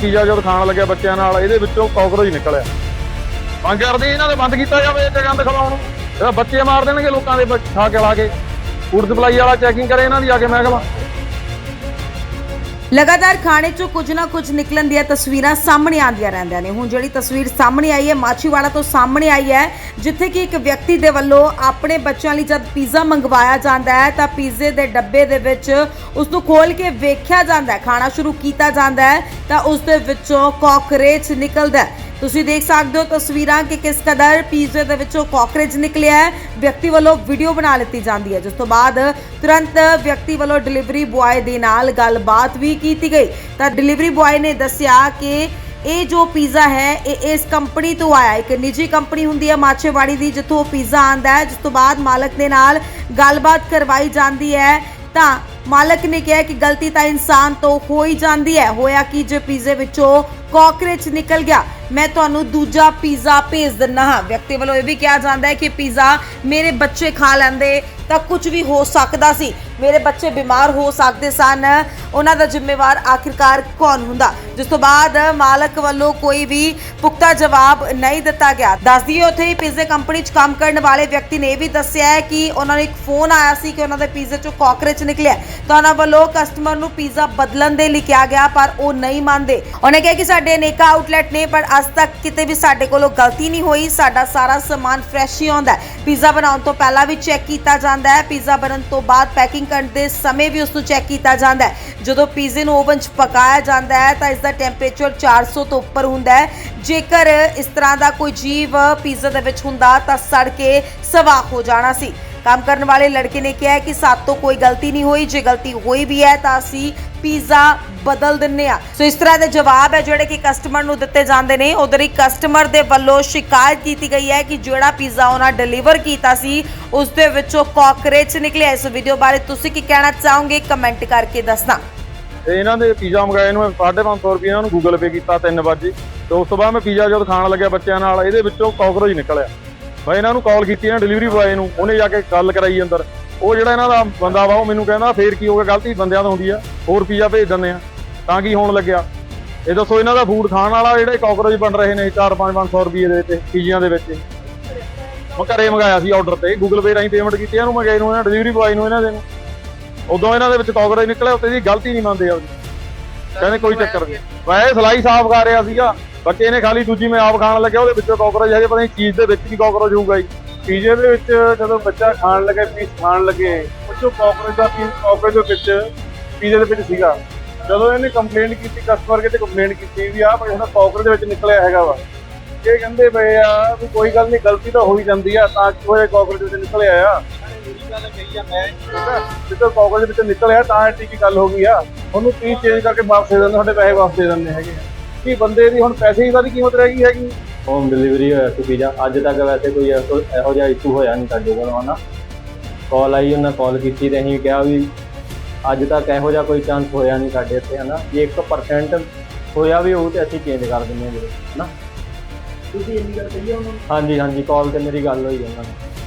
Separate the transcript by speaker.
Speaker 1: Pizza ਜਦ ਖਾਣ ਲੱਗਿਆ ਬੱਚਿਆਂ ਨਾਲ, ਇਹਦੇ ਵਿੱਚੋਂ ਕਾਕਰੋਚ ਨਿਕਲਿਆ। ਮੰਗ ਕਰਦੇ ਇਹਨਾਂ ਦੇ, ਬੰਦ ਕੀਤਾ ਜਾਵੇ ਇਹ ਗੰਦ ਖਵਾਉਣ ਨੂੰ। ਇਹਦਾ ਬੱਚੇ ਮਾਰ ਦੇਣਗੇ ਲੋਕਾਂ ਦੇ ਖਾ ਕੇ ਲਾ ਕੇ। ਫੂਡ ਸਪਲਾਈ ਵਾਲਾ ਚੈਕਿੰਗ ਕਰੇ ਇਹਨਾਂ ਦੀ ਆ ਕੇ ਮਹਿਕਮਾ।
Speaker 2: ਲਗਾਤਾਰ ਖਾਣੇ ਚੋਂ ਕੁਝ ਨਾ ਕੁਝ ਨਿਕਲਣ ਦੀਆਂ ਤਸਵੀਰਾਂ ਸਾਹਮਣੇ ਆਉਂਦੀਆਂ ਰਹਿੰਦੀਆਂ ਨੇ। ਹੁਣ ਜਿਹੜੀ ਤਸਵੀਰ ਸਾਹਮਣੇ ਆਈ ਹੈ, ਮਾਛੀਵਾੜਾ ਤੋਂ ਸਾਹਮਣੇ ਆਈ ਹੈ, ਜਿੱਥੇ ਕਿ ਇੱਕ ਵਿਅਕਤੀ ਦੇ ਵੱਲੋਂ ਆਪਣੇ ਬੱਚਿਆਂ ਲਈ ਜਦ ਪੀਜ਼ਾ ਮੰਗਵਾਇਆ ਜਾਂਦਾ ਹੈ, ਤਾਂ ਪੀਜ਼ੇ ਦੇ ਡੱਬੇ ਦੇ ਵਿੱਚ ਉਸ ਨੂੰ ਖੋਲ ਕੇ ਵੇਖਿਆ ਜਾਂਦਾ ਹੈ, ਖਾਣਾ ਸ਼ੁਰੂ ਕੀਤਾ ਜਾਂਦਾ ਹੈ, ਤਾਂ ਉਸ ਦੇ ਵਿੱਚੋਂ ਕਾਕਰੇਚ ਨਿਕਲਦਾ ਹੈ। ਤੁਸੀਂ ਦੇਖ ਸਕਦੇ ਹੋ ਤਸਵੀਰਾਂ ਕਿ ਕਿਸ ਕਦਰ ਪੀਜ਼ੇ ਦੇ ਵਿੱਚੋਂ ਕਾਕਰੇਚ ਨਿਕਲਿਆ ਹੈ। ਵਿਅਕਤੀ ਵੱਲੋਂ ਵੀਡੀਓ ਬਣਾ ਲਿੱਤੀ ਜਾਂਦੀ ਹੈ। ਜਿਸ ਤੋਂ ਬਾਅਦ ਤੁਰੰਤ ਵਿਅਕਤੀ ਵੱਲੋਂ ਡਿਲੀਵਰੀ ਬੁਆਏ ਦੇ ਨਾਲ ਗੱਲਬਾਤ ਵੀ ਕੀਤੀ ਗਈ। ਤਾਂ ਡਿਲੀਵਰੀ ਬੁਆਏ ਨੇ ਦੱਸਿਆ ਕਿ ਇਹ ਜੋ ਪੀਜ਼ਾ ਹੈ, ਇਹ ਇਸ ਕੰਪਨੀ ਤੋਂ ਆਇਆ ਇੱਕ ਨਿੱਜੀ ਕੰਪਨੀ ਹੁੰਦੀ ਹੈ ਮਾਛੇਵਾੜੀ ਦੀ, ਜਿੱਥੋਂ ਪੀਜ਼ਾ ਆਂਦਾ ਹੈ। ਜਿਸ ਤੋਂ ਬਾਅਦ ਮਾਲਕ ਦੇ ਨਾਲ ਗੱਲਬਾਤ ਕਰਵਾਈ ਜਾਂਦੀ ਹੈ। ਤਾਂ ਮਾਲਕ ਨੇ ਕਿਹਾ ਕਿ ਗਲਤੀ ਤਾਂ ਇਨਸਾਨ ਤੋਂ ਹੋ ਹੀ ਜਾਂਦੀ ਹੈ। ਹੋਇਆ ਕਿ ਜੇ ਪੀਜ਼ੇ ਵਿੱਚੋਂ ਕਾਕਰੇਚ ਨਿਕਲ ਗਿਆ? ਮੈਂ ਤੁਹਾਨੂੰ ਦੂਜਾ ਪੀਜ਼ਾ ਭੇਜ ਦਿੰਦਾ ਹਾਂ। ਵਿਅਕਤੀ ਵੱਲੋਂ ਇਹ ਵੀ ਕਿਹਾ ਜਾਂਦਾ ਹੈ ਕਿ ਪੀਜ਼ਾ ਮੇਰੇ ਬੱਚੇ ਖਾ ਲੈਂਦੇ ਤਾਂ ਕੁਝ ਵੀ ਹੋ ਸਕਦਾ ਸੀ। ਮੇਰੇ ਬੱਚੇ ਬਿਮਾਰ ਹੋ ਸਕਦੇ ਸਨ। ਉਹਨਾਂ ਦਾ ਜ਼ਿੰਮੇਵਾਰ ਆਖਿਰਕਾਰ ਕੌਣ ਹੁੰਦਾ? ਜਿਸ ਤੋਂ ਬਾਅਦ ਮਾਲਕ ਵੱਲੋਂ ਕੋਈ ਵੀ ਪੁਖਤਾ ਜਵਾਬ ਨਹੀਂ ਦਿੱਤਾ ਗਿਆ। ਦੱਸਦੀ ਉੱਥੇ ਹੀ ਪੀਜ਼ੇ ਕੰਪਨੀ 'ਚ ਕੰਮ ਕਰਨ ਵਾਲੇ ਵਿਅਕਤੀ ਨੇ ਇਹ ਵੀ ਦੱਸਿਆ ਹੈ ਕਿ ਉਹਨਾਂ ਨੂੰ ਇੱਕ ਫੋਨ ਆਇਆ ਸੀ ਕਿ ਉਹਨਾਂ ਦੇ ਪੀਜ਼ੇ 'ਚੋਂ ਕਾਕਰੇਚ ਨਿਕਲਿਆ ਤਾਂ ਉਹਨਾਂ ਵੱਲੋਂ ਕਸਟਮਰ ਨੂੰ ਪੀਜ਼ਾ ਬਦਲਣ ਦੇ ਲਈ ਕਿਹਾ ਗਿਆ, ਪਰ ਉਹ ਨਹੀਂ ਮੰਨਦੇ। ਉਹਨੇ ਕਿਹਾ ਕਿ ਸਾਡੇ ਅਨੇਕਾਂ ਆਊਟਲੈਟ ਨੇ, ਪਰ ਅੱਜ ਤੱਕ ਕਿਤੇ ਵੀ ਸਾਡੇ ਕੋਲੋਂ ਗਲਤੀ ਨਹੀਂ ਹੋਈ। ਸਾਡਾ ਸਾਰਾ ਸਮਾਨ ਫਰੈਸ਼ ਹੀ ਆਉਂਦਾ ਹੈ। ਪੀਜ਼ਾ ਬਣਾਉਣ ਤੋਂ ਪਹਿਲਾਂ ਵੀ ਚੈੱਕ ਕੀਤਾ ਜਾਂਦਾ ਹੈ। ਪੀਜ਼ਾ ਬਣਨ ਤੋਂ ਬਾਅਦ ਪੈਕਿੰਗ ਕਰਨ ਦੇ ਸਮੇਂ ਵੀ ਉਸ ਨੂੰ ਚੈੱਕ ਕੀਤਾ ਜਾਂਦਾ ਹੈ। ਜਦੋਂ ਪੀਜ਼ੇ ਨੂੰ ਓਵਨ 'ਚ ਪਕਾਇਆ ਜਾਂਦਾ ਹੈ, ਤਾਂ ਇਸ ਦਾ ਟੈਂਪਰੇਚਰ 400 ਤੋਂ ਉੱਪਰ ਹੁੰਦਾ ਹੈ। ਜੇਕਰ ਇਸ ਤਰ੍ਹਾਂ ਦਾ ਕੋਈ ਜੀਵ ਪੀਜ਼ਾ ਦੇ ਵਿੱਚ ਹੁੰਦਾ ਤਾਂ ਸੜ ਕੇ ਸਵਾਹ ਹੋ ਜਾਣਾ ਸੀ। ਕੰਮ ਕਰਨ ਵਾਲੇ ਲੜਕੇ ਨੇ ਕਿਹਾ ਹੈ ਕਿ ਸਾਤੋਂ ਕੋਈ ਗਲਤੀ ਨਹੀਂ ਹੋਈ। ਜੇ ਗਲਤੀ ਹੋਈ ਵੀ ਹੈ ਤਾਂ ਅਸੀਂ ਪੀਜ਼ਾ ਬਦਲ ਦਿੰਨੇ ਆ ਸੋ ਇਸ ਤਰ੍ਹਾਂ ਦੇ ਜਵਾਬ ਹੈ ਜਿਹੜੇ ਕਿ ਕਸਟਮਰ ਨੂੰ ਦਿੱਤੇ ਜਾਂਦੇ ਨੇ। ਉਧਰ ਹੀ ਕਸਟਮਰ ਦੇ ਵੱਲੋਂ ਸ਼ਿਕਾਇਤ ਕੀਤੀ ਗਈ ਹੈ ਕਿ ਜਿਹੜਾ ਪੀਜ਼ਾ ਉਹਨਾਂ ਡਿਲੀਵਰ ਕੀਤਾ ਸੀ, ਉਸ ਦੇ ਵਿੱਚੋਂ ਕਾਕਰੇਚ ਨਿਕਲਿਆ। ਇਸ ਵੀਡੀਓ ਬਾਰੇ ਤੁਸੀਂ ਕੀ ਕਹਿਣਾ ਚਾਹੋਗੇ? ਕਮੈਂਟ ਕਰਕੇ ਦੱਸਣਾ।
Speaker 1: ਇਹਨਾਂ ਦੇ ਪੀਜ਼ਾ ਮੰਗਾਏ ਨੂੰ 550 ਰੁਪਏ ਇਹਨਾਂ ਨੂੰ ਗੂਗਲ ਪੇ ਕੀਤਾ 3 ਵਜੇ ਤੇ ਉਸ ਤੋਂ ਬਾਅਦ ਮੈਂ ਪੀਜ਼ਾ ਜਦੋਂ ਖਾਣ ਲੱਗਿਆ ਬੱਚਿਆਂ ਨਾਲ, ਇਹਦੇ ਵਿੱਚੋਂ ਕਾਕਰੋਚ ਨਿਕਲਿਆ। ਮੈਂ ਇਹਨਾਂ ਨੂੰ ਕਾਲ ਕੀਤੀ ਨਾ ਡਿਲੀਵਰੀ ਬੁਆਏ ਨੂੰ, ਉਹਨੇ ਜਾ ਕੇ ਗੱਲ ਕਰਾਈ ਅੰਦਰ। ਉਹ ਜਿਹੜਾ ਇਹਨਾਂ ਦਾ ਬੰਦਾ ਵਾ, ਉਹ ਮੈਨੂੰ ਕਹਿੰਦਾ, ਫੇਰ ਕੀ ਹੋ ਗਿਆ, ਗਲਤੀ ਬੰਦਿਆਂ ਤੋਂ ਹੁੰਦੀ ਆ, ਹੋਰ ਪੀਜ਼ਾ ਭੇਜ ਦਿੰਦੇ ਆ। ਤਾਂ ਕੀ ਹੋਣ ਲੱਗਿਆ? ਇਹ ਦੱਸੋ ਇਹਨਾਂ ਦਾ ਫੂਡ ਖਾਣ ਵਾਲਾ ਜਿਹੜੇ ਕਾਕਰੋਚ ਬਣ ਰਹੇ ਨੇ 4-5-500 ਰੁਪਏ ਦੇ ਤੇ ਪੀਜ਼ਿਆਂ ਦੇ ਵਿੱਚ। ਮੈਂ ਘਰੇ ਮੰਗਾਇਆ ਸੀ ਆਰਡਰ ਤੇ ਗੂਗਲ ਪੇ ਰਾਹੀਂ ਪੇਮੈਂਟ ਕੀਤੀ, ਇਹਨੂੰ ਮੰਗਾਈ ਨੂੰ ਇਹਨਾਂ ਡਿਲੀਵਰੀ ਬੁਆਏ ਨੂੰ, ਇਹਨਾਂ ਦੇ ਨੂੰ। ਉਦੋਂ ਇਹਨਾਂ ਦੇ ਵਿੱਚ ਕਾਕਰੋਚ ਨਿਕਲਿਆ ਉੱਤੇ ਦੀ ਗਲਤੀ ਨਹੀਂ ਮੰਨਦੇ ਆਪਦੀ। ਕਹਿੰਦੇ ਕੋਈ ਚੱਕਰ ਨਹੀਂ। ਵੈਸੇ ਸਲਾਈ ਸਾਫ਼ ਕਰ ਰਿਹਾ ਸੀਗਾ ਬੱਚੇ ਨੇ ਖਾਲੀ ਦੂਜੀ ਮੈਂ ਆਪ ਖਾਣ ਲੱਗਿਆ, ਉਹਦੇ ਵਿੱਚੋਂ ਕਾਕਰੋਚ ਹੈਗੇ ਪਤਾ ਨਹੀਂ ਚੀਜ਼ ਦੇ ਵਿੱਚ ਵੀ ਕਾਕਰੋਚ ਹੋਊਗਾ ਜੀ।
Speaker 3: ਪੀਜ਼ੇ ਦੇ ਵਿੱਚ ਜਦੋਂ ਬੱਚਾ ਖਾਣ ਲੱਗੇ ਪੀਸ ਖਾਣ ਲੱਗੇ ਉਹ ਚੋਂ ਕਾਕਰੋਚ ਦਾ ਪੀਸ ਕਾਕਰੋਚ ਦੇ ਵਿੱਚ ਪੀਜ਼ੇ ਦੇ ਵਿੱਚ ਸੀਗਾ। ਜਦੋਂ ਇਹਨੇ ਕੰਪਲੇਂਟ ਕੀਤੀ ਕਸਟਮਰ ਕਿਤੇ ਕੰਪਲੇਂਟ ਕੀਤੀ ਵੀ ਆਹ ਭਾਈ ਹੁਣ ਕਾਕਰੋਚ ਦੇ ਵਿੱਚ ਨਿਕਲਿਆ ਹੈਗਾ ਵਾ। ਇਹ ਕਹਿੰਦੇ ਪਏ ਆ ਵੀ ਕੋਈ ਗੱਲ ਨਹੀਂ, ਗਲਤੀ ਤਾਂ ਹੋ ਹੀ ਜਾਂਦੀ ਆ, ਤਾਂ ਕਿ ਉਹ ਕਾਕਰੋਚ ਵਿੱਚ ਨਿਕਲਿਆ ਆ। ਜਿੱਦੋਂ ਕਾਕਰੋਚ ਵਿੱਚ ਨਿਕਲਿਆ ਤਾਂ ਐਡੀ ਕੀ ਗੱਲ ਹੋ ਗਈ ਆ। ਉਹਨੂੰ ਪੀਸ ਚੇਂਜ ਕਰਕੇ ਵਾਪਸ ਦੇ ਦਿੰਦੇ ਤੁਹਾਡੇ ਪੈਸੇ ਵਾਪਸ ਦੇ ਦਿੰਦੇ ਹੈਗੇ ਆ। ਕੀ ਬੰਦੇ ਦੀ ਹੁਣ ਪੈਸੇ ਦੀ ਕੀਮਤ ਰਹਿ ਗਈ ਹੈਗੀ?
Speaker 4: ਹੋਮ ਡਿਲੀਵਰੀ ਹੋਇਆ ਸੀ ਪੀਜ਼ਾ। ਅੱਜ ਤੱਕ ਵੈਸੇ ਕੋਈ ਇਹੋ ਇਹੋ ਜਿਹਾ ਇਸ਼ੂ ਹੋਇਆ ਨਹੀਂ ਸਾਡੇ ਕੋਲ ਹਨਾ। ਕਾਲ ਆਈ ਉਹਨਾਂ ਕਾਲ ਕੀਤੀ ਤੇ ਅਸੀਂ ਕਿਹਾ ਵੀ ਅੱਜ ਤੱਕ ਇਹੋ ਜਿਹਾ ਕੋਈ ਚਾਂਸ ਹੋਇਆ ਨਹੀਂ ਸਾਡੇ ਇੱਥੇ ਹਨਾ। ਜੇ 1% ਹੋਇਆ ਵੀ ਹੋਊ ਤੇ ਅਸੀਂ ਚੇਂਜ ਕਰ ਦਿੰਦੇ ਹਾਂ ਹਨਾ।
Speaker 3: ਤੁਸੀਂ ਇੰਨੀ ਗੱਲ ਕਹੀ ਉਹਨਾਂ ਨੂੰ?
Speaker 4: ਹਾਂਜੀ ਹਾਂਜੀ ਕਾਲ ਤੇ ਮੇਰੀ ਗੱਲ ਹੋਈ ਉਹਨਾਂ ਨਾਲ